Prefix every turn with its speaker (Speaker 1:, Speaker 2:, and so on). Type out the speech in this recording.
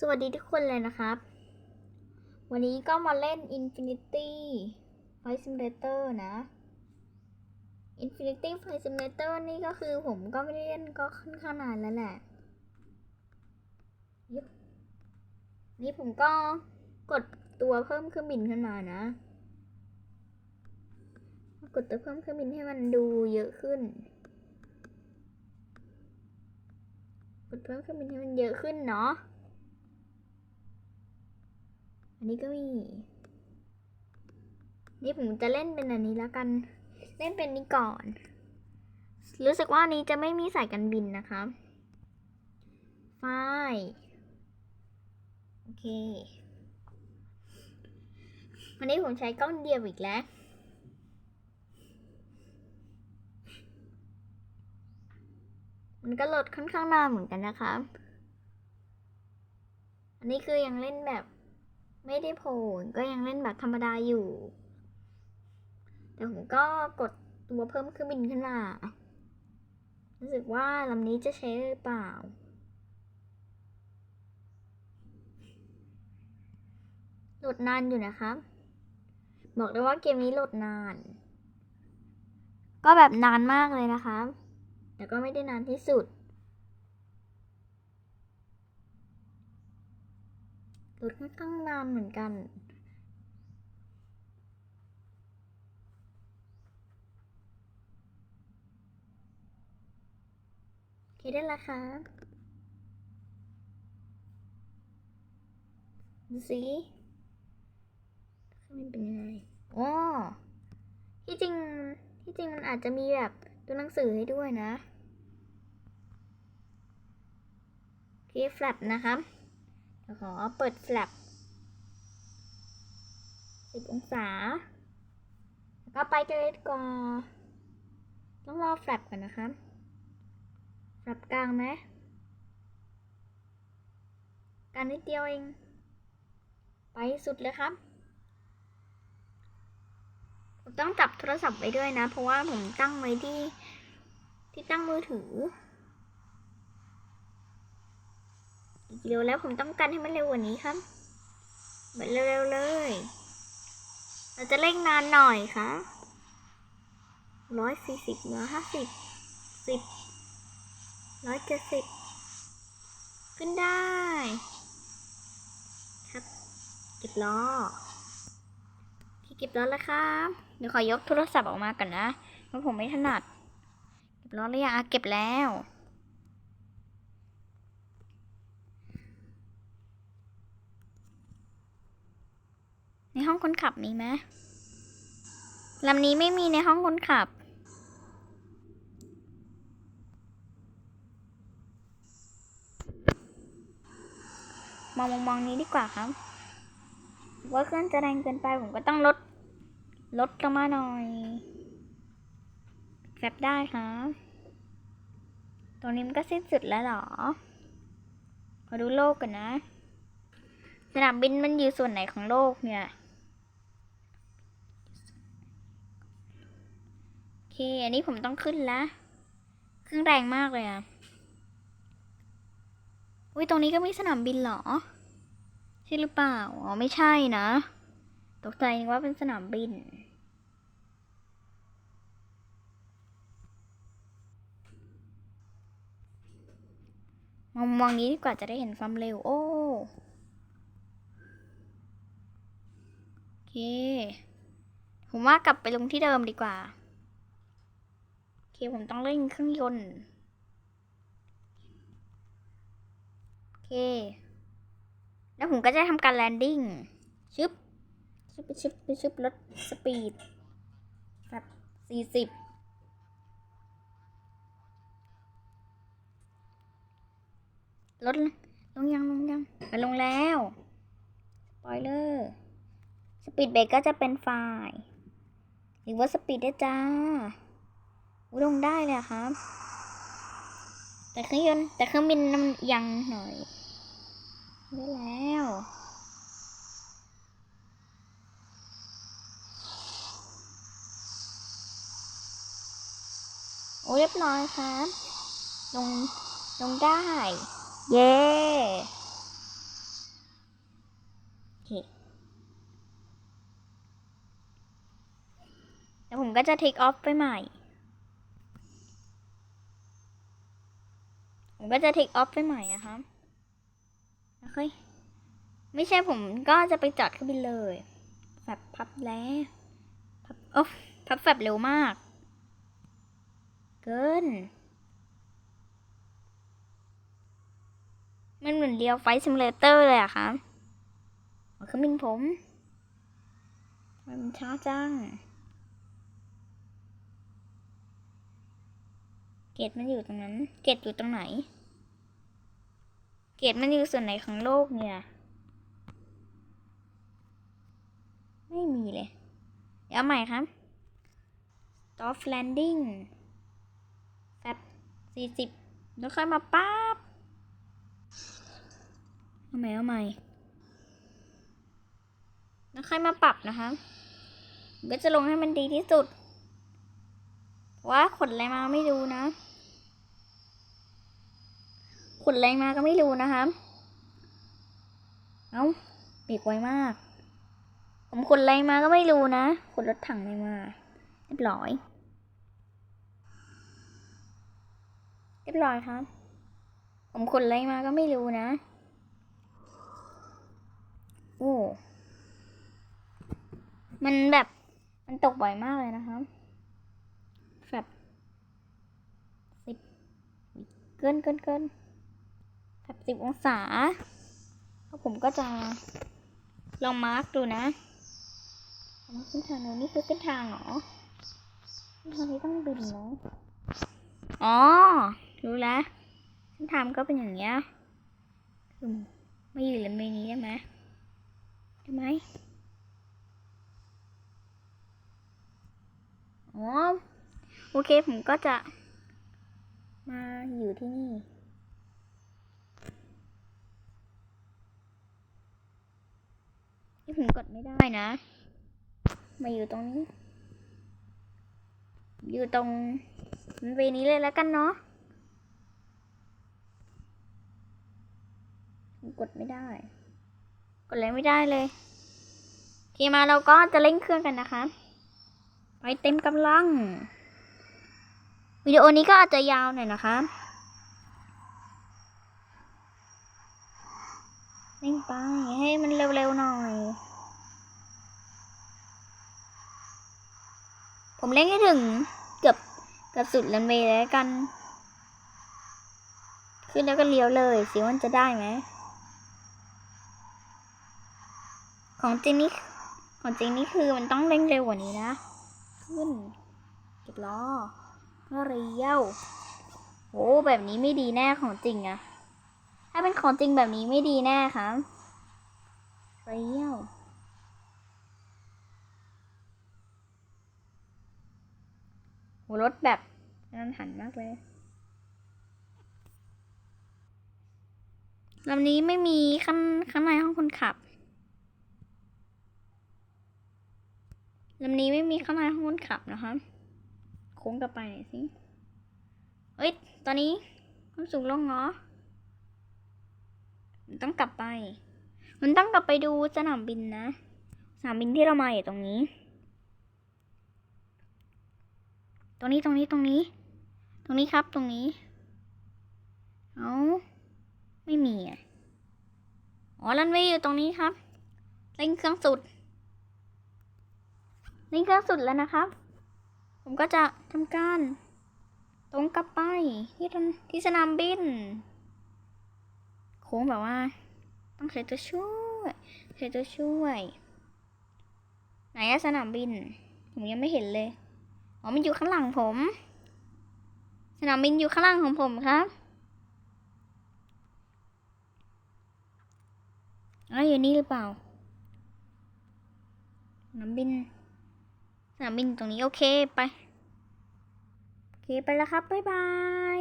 Speaker 1: สวัสดีทุกคนเลยนะครับ วันนี้ก็มาเล่น Infinity Flight Simulator นะ Infinity Flight Simulator นี่ก็คือผมก็ไม่ได้เล่นก็ค่อนข้างนานแล้วแหละ นี่ผมก็กดตัวเพิ่มเครื่องบินขึ้นมานะ กดตัวเพิ่มเครื่องบินให้มันดูเยอะขึ้นกดเพิ่มเครื่องบินให้มันเยอะขึ้นเนาะ นนี้ก็มี นี่ผมจะเล่นเป็นอันนี้แล้วกัน เล่นเป็นนี้ก่อน รู้สึกว่านี้จะไม่มีสายการบินนะคะไฟโอเค วันนี้ผมใช้กล้องเดียวอีกแล้วมันก็โหลดค่อนข้างนานเหมือนกันนะคะ อันนี้คือยังเล่นแบบ ไม่ได้โผล่ก็ยังเล่นแบบธรรมดาอยู่ แต่ผมก็กดตัวเพิ่มเครื่องบินขึ้นมา รู้สึกว่าลำนี้จะใช้หรือเปล่า โหลดนานอยู่นะครับ บอกได้ว่าเกมนี้โหลดนาน ก็แบบนานมากเลยนะคะ แต่ก็ไม่ได้นานที่สุด โหลดค่อนข้างนานเหมือนกัน โอเคได้แล้วค่ะดูสิข้างในเป็นยังไงอ๋อที่จริง ที่จริงมันอาจจะมีแบบตัวหนังสือให้ด้วยนะ โอเคแฟลปนะครับ ขอเปิดแฟลปสิบองศาแล้วก็ไปเลยดีกว่าต้องรอแฟลปก่อนนะคะแฟลปกลางไหมกางนิดเดียวเอง ไปสุดเลยครับผมต้องจับโทรศัพท์ไว้ด้วยนะ เพราะว่าผมตั้งไว้ที่ที่ตั้งมือถือ อีก เร็วแล้วผมต้องการให้มันเร็วกว่านี้ครับเร็วๆเลย เราจะเร่งนานหน่อยค่ะร้อยสี่สิบร้อยห้าสิบสิบร้อยเจ็ดสิบขึ้นได้ ครับ เก็บล้อที่เก็บล้อแล้วครับ เดี๋ยวขอยกโทรศัพท์ออกมาก่อนนะเพราะผมไม่ถนัด เก็บล้อหรือยังอะเก็บแล้ว ในห้องคนขับมีไหมลำนี้ไม่มีในห้องคนขับมองมองมองนี้ดีกว่าครับ ว่าเครื่องจะแรงเกินไปผมก็ต้องลด ลดลงมาหน่อยแคปได้ครับตรงนี้มันก็สิ้นสุดแล้วหรอ ขอดูโลกกันนะ สนามบินมันอยู่ส่วนไหนของโลกเนี่ย โอ เค อันนี้ผมต้องขึ้นละเครื่องแรงมากเลยอะอุ้ยตรงนี้ก็มีสนามบินเหรอ ใช่หรือเปล่า อ๋อ ไม่ใช่นะ ตกใจว่าเป็นสนามบิน มองมองนี้ดีกว่าจะได้เห็นความเร็ว โอ้ โอเค ผมว่ากลับไปลงที่เดิมดีกว่า เคผมต้องเร่งเครื่องยนต์ โอเค แล้วผมก็จะทำการแลนดิ้ง ชึบ ชึบ ชึบ ชึบ ลดสปีดแบบสี่สิบลดลงยังลงยังไปลงแล้วปลอยเลยสปีดเบรกก็จะเป็นไฟล์หรือว่าสปีดได้จ้า ลงได้เลยครับ แต่เครื่องยนต์แต่เครื่องบินน้ำยังหน่อยได้แล้วโอ้เรียบร้อยครับ ลง ลงได้ เย้แล้วผมก็จะ take off ไปใหม่ ผมก็จะ take off ไปใหม่อะครับโอเคไม่ใช่ผมก็จะไปจอดเครื่องบินเลยแฟบพับแล้วพับโอ้พับแฟบเร็วมาก เกิน มันเหมือนเรียวไฟซิมูเลเตอร์เลยอะครับเครื่องบินผม มันช้าจัง เกตมันอยู่ตรงนั้น เกตอยู่ตรงไหน เกตมันอยู่ส่วนไหนของโลกเนี่ย ไม่มีเลย เดี๋ยวเอาใหม่ครับ stop landing แฟบสี่สิบแล้วค่อยมาป๊าบเอาใหม่เอาใหม่แล้วค่อยมาปรับนะคะก็จะลงให้มันดีที่สุด ว่าขนอะไรมาไม่รู้นะ ขนอะไรมาก็ไม่รู้นะคะเอา้าเบรกไวมาก ผมขนอะไรมาก็ไม่รู้นะขนรถถังอะไรมา เรียบร้อย เรียบร้อยครับ ผมขนอะไรมาก็ไม่รู้นะ โอ้ มันแบบมันตกบ่อยมากเลยนะครับแบบสิบเกินเกินเกิน แบบสิบองศาแล้วผมก็จะลองมาร์กดูนะเส้นทางน้นนี่คือเส้นทางเหรอเส้นทางนี้ต้องบินเนะอ๋อ รู้แล้วเส้นทางก็เป็นอย่างเงี้ยคือไม่อยู่เลนเวย์นี้ได้ไหมได้ไหมอ๋อ โอเคผมก็จะมาอยู่ที่นี่ ผมกดไม่ได้นะ มาอยู่ตรงนี้ อยู่ตรงเวนี้เลยแล้วกันเนาะผมกดไม่ได้ กดอะไรไม่ได้เลยโอเคมาเราก็จะเล่นเครื่องกันนะคะไปเต็มกำลัง วิดีโอนี้ก็อาจจะยาวหน่อยนะคะ เร่งไปให้มันเร็วๆหน่อย ผมเล่นให้ถึงเกือบเกือบสุดรันเวย์แล้วกัน ขึ้นแล้วก็เลี้ยวเลยสิว่ามันจะได้ไหม ของจริงนี่ของจริงนี่คือมันต้องเร่งเร็วกว่านี้นะ ขึ้นเก็บล้อเรียวโอ้แบบนี้ไม่ดีแน่ของจริงอะ ถ้าเป็นของจริงแบบนี้ไม่ดีแน่ครับเรียวโหรถแบบนั้นหันมากเลยลำนี้ไม่มีข้างข้างในห้องคนขับลำนี้ไม่มีข้างในห้องคนขับนะคะโค้งกลับไปหน่อยสิ เอ้ย ตอนนี้ความสูงลงเหรอ มันต้องกลับไป มันต้องกลับไปดูสนามบินนะ สนามบินที่เรามาอยู่ตรงนี้ ตรงนี้ตรงนี้ตรงนี้ ตรงนี้ครับตรงนี้ เอาไม่มีอะอ๋อรันเวย์อยู่ตรงนี้ครับเร่งเครื่องสุดนี่เครื่องสุดแล้วนะครับ ผมก็จะทำการ ตรงกลับไปที่ที่สนามบิน โค้งแบบว่า ต้องใช้ตัวช่วยใช้ตัวช่วย ไหนอะสนามบิน ผมยังไม่เห็นเลยอ๋อมันอยู่ข้างหลังผม สนามบินอยู่ข้างหลังของผมครับอ๋ออยู่นี่หรือเปล่าสนามบินสนามบินตรงนี้โอเคไป โอเคไปแล้วครับ บ๊ายบาย